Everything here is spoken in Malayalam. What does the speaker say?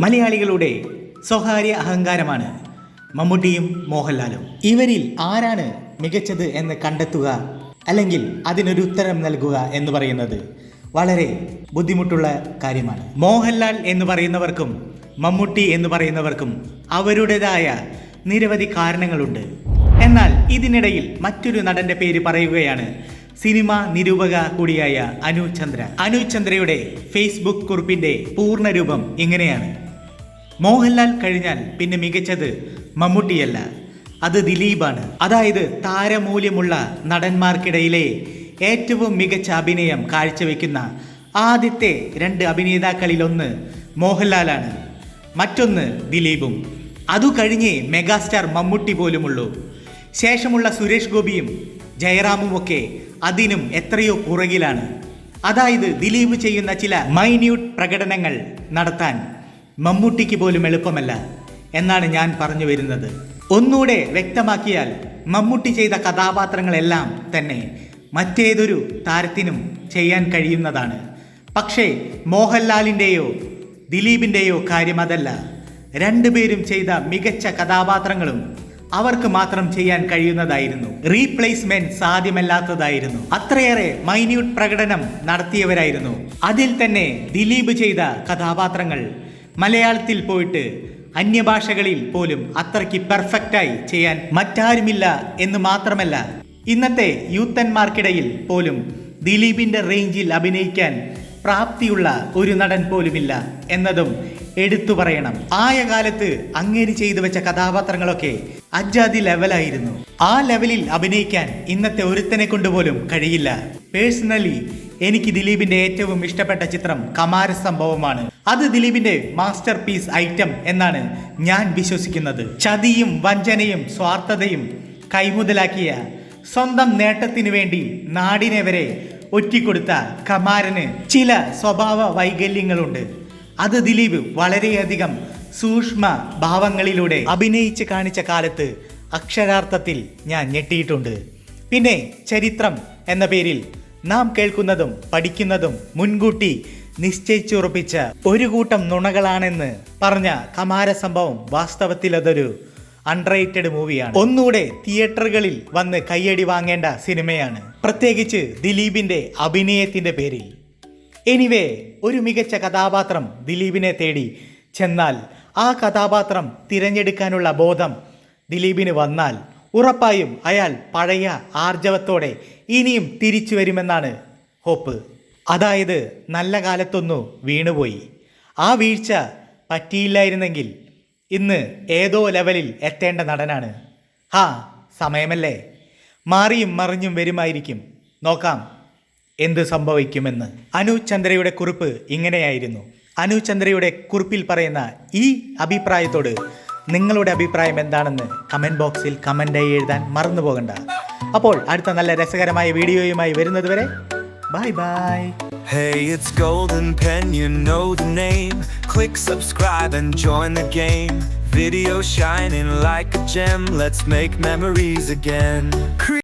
മലയാളികളുടെ സ്വകാര്യ അഹങ്കാരമാണ് മമ്മൂട്ടിയും മോഹൻലാലും. ഇവരിൽ ആരാണ് മികച്ചത് എന്ന് കണ്ടെത്തുക അല്ലെങ്കിൽ അതിനൊരു ഉത്തരം നൽകുക എന്ന് പറയുന്നത് വളരെ ബുദ്ധിമുട്ടുള്ള കാര്യമാണ്. മോഹൻലാൽ എന്ന് പറയുന്നവർക്കും മമ്മൂട്ടി എന്ന് പറയുന്നവർക്കും അവരുടേതായ നിരവധി കാരണങ്ങളുണ്ട്. എന്നാൽ ഇതിനിടയിൽ മറ്റൊരു നടന്റെ പേര് പറയുകയാണ് സിനിമ നിരൂപക കൂടിയായ അനു ചന്ദ്ര. അനു ചന്ദ്രയുടെ ഫേസ്ബുക്ക് കുറിപ്പിന്റെ പൂർണരൂപം ഇങ്ങനെയാണ്. മോഹൻലാൽ കഴിഞ്ഞാൽ പിന്നെ മികച്ചത് മമ്മൂട്ടിയല്ല. അത് ദിലീപാണ്. അതായത് താരമൂല്യമുള്ള നടന്മാർക്കിടയിലെ ഏറ്റവും മികച്ച അഭിനയം കാഴ്ചവെക്കുന്ന ആദ്യത്തെ രണ്ട് അഭിനേതാക്കളിലൊന്ന് മോഹൻലാലാണ്. മറ്റൊന്ന് ദിലീപും. അതു കഴിഞ്ഞേ മെഗാസ്റ്റാർ മമ്മൂട്ടി പോലുമുള്ളൂ. ശേഷമുള്ള സുരേഷ് ഗോപിയും ജയറാമും ഒക്കെ അതിനും എത്രയോ പുറകിലാണ്. അതായത് ദിലീപ് ചെയ്യുന്ന ചില മൈന്യൂട്ട് പ്രകടനങ്ങൾ നടത്താൻ മമ്മൂട്ടിക്ക് പോലും എളുപ്പമല്ല എന്നാണ് ഞാൻ പറഞ്ഞു വരുന്നത്. ഒന്നുകൂടെ വ്യക്തമാക്കിയാൽ മമ്മൂട്ടി ചെയ്ത കഥാപാത്രങ്ങളെല്ലാം തന്നെ മറ്റേതൊരു താരത്തിനും ചെയ്യാൻ കഴിയുന്നതാണ്. പക്ഷേ മോഹൻലാലിന്റെയോ ദിലീപിന്റെയോ കാര്യം അതല്ല. രണ്ടുപേരും ചെയ്ത മികച്ച കഥാപാത്രങ്ങളും അവർക്ക് മാത്രം ചെയ്യാൻ കഴിയുന്നതായിരുന്നു. റീപ്ലേസ്മെന്റ് സാധ്യമല്ലാത്തതായിരുന്നു. അത്രയേറെ മൈന്യൂട്ട് പ്രകടനം നടത്തിയവരായിരുന്നു. അതിൽ തന്നെ ദിലീപ് ചെയ്ത കഥാപാത്രങ്ങൾ മലയാളത്തിൽ പോയിട്ട് അന്യഭാഷകളിൽ പോലും അത്രയ്ക്ക് പെർഫെക്റ്റായി ചെയ്യാൻ മറ്റാരുമില്ല എന്ന് മാത്രമല്ല ഇന്നത്തെ യൂത്തന്മാർക്കിടയിൽ പോലും ദിലീപിന്റെ റേഞ്ചിൽ അഭിനയിക്കാൻ പ്രാപ്തിയുള്ള ഒരു നടൻ പോലുമില്ല എന്നതും എടുത്തു പറയണം. ആയ കാലത്ത് അങ്ങേരി ചെയ്തു വെച്ച കഥാപാത്രങ്ങളൊക്കെ അജാതി ലെവലായിരുന്നു ആ ലെവലിൽ അഭിനയിക്കാൻ ഇന്നത്തെ ഒരുത്തനെ കൊണ്ടുപോലും കഴിയില്ല. പേഴ്സണലി എനിക്ക് ദിലീപിന്റെ ഏറ്റവും ഇഷ്ടപ്പെട്ട ചിത്രം കമാര സംഭവമാണ്. അത് ദിലീപിന്റെ മാസ്റ്റർ പീസ് ഐറ്റം എന്നാണ് ഞാൻ വിശ്വസിക്കുന്നത്. ചതിയും വഞ്ചനയും സ്വാർത്ഥതയും കൈമുതലാക്കിയ സ്വന്തം നേട്ടത്തിനു വേണ്ടി നാടിനെ വരെ ഒറ്റിക്കൊടുത്ത കമാരന് ചില സ്വഭാവ വൈകല്യങ്ങളുണ്ട്. അത് ദിലീപ് വളരെയധികം സൂക്ഷ്മ ഭാവങ്ങളിലൂടെ അഭിനയിച്ച് കാണിച്ച കാലത്ത് അക്ഷരാർത്ഥത്തിൽ ഞാൻ ഞെട്ടിയിട്ടുണ്ട്. പിന്നെ ചരിത്രം എന്ന പേരിൽ നാം കേൾക്കുന്നതും പഠിക്കുന്നതും മുൻകൂട്ടി നിശ്ചയിച്ചുറപ്പിച്ച ഒരു കൂട്ടം നുണകളാണെന്ന് പറഞ്ഞ കമാര സംഭവം വാസ്തവത്തിൽ അതൊരു അൺറേറ്റഡ് മൂവിയാണ് ഒന്നുകൂടെ തിയേറ്ററുകളിൽ വന്ന് കയ്യടി വാങ്ങേണ്ട സിനിമയാണ്. പ്രത്യേകിച്ച് ദിലീപിന്റെ അഭിനയത്തിന്റെ പേരിൽ. എനിവേ ഒരു മികച്ച കഥാപാത്രം ദിലീപിനെ തേടി ചെന്നാൽ ആ കഥാപാത്രം തിരഞ്ഞെടുക്കാനുള്ള ബോധം ദിലീപിന് വന്നാൽ ഉറപ്പായും അയാൾ പഴയ ആർജവത്തോടെ ഇനിയും തിരിച്ചു വരുമെന്നാണ് ഹോപ്പ്. അതായത് നല്ല കാലത്തൊന്നു വീണുപോയി. ആ വീഴ്ച പറ്റിയില്ലായിരുന്നെങ്കിൽ ഇന്ന് ഏതോ ലെവലിൽ എത്തേണ്ട നടനാണ്. ഹാ സമയമല്ലേ? മാറിയും മറിഞ്ഞും വരുമായിരിക്കും. നോക്കാം എന്ത് സംഭവിക്കുമെന്ന്. അനു ചന്ദ്രയുടെ കുറിപ്പ് ഇങ്ങനെയായിരുന്നു. അനു ചന്ദ്രയുടെ കുറിപ്പിൽ പറയുന്ന ഈ അഭിപ്രായത്തോട് നിങ്ങളുടെ അഭിപ്രായം എന്താണെന്ന് കമന്റ് ബോക്സിൽ കമന്റായി എഴുതാൻ മറന്നു പോകണ്ട അപ്പോൾ അടുത്ത നല്ല രസകരമായ വീഡിയോയുമായി വരുന്നത് വരെ bye bye Hey, it's Golden Pen, you know the name. Click subscribe and join the game. Video shining like a gem, let's make memories again.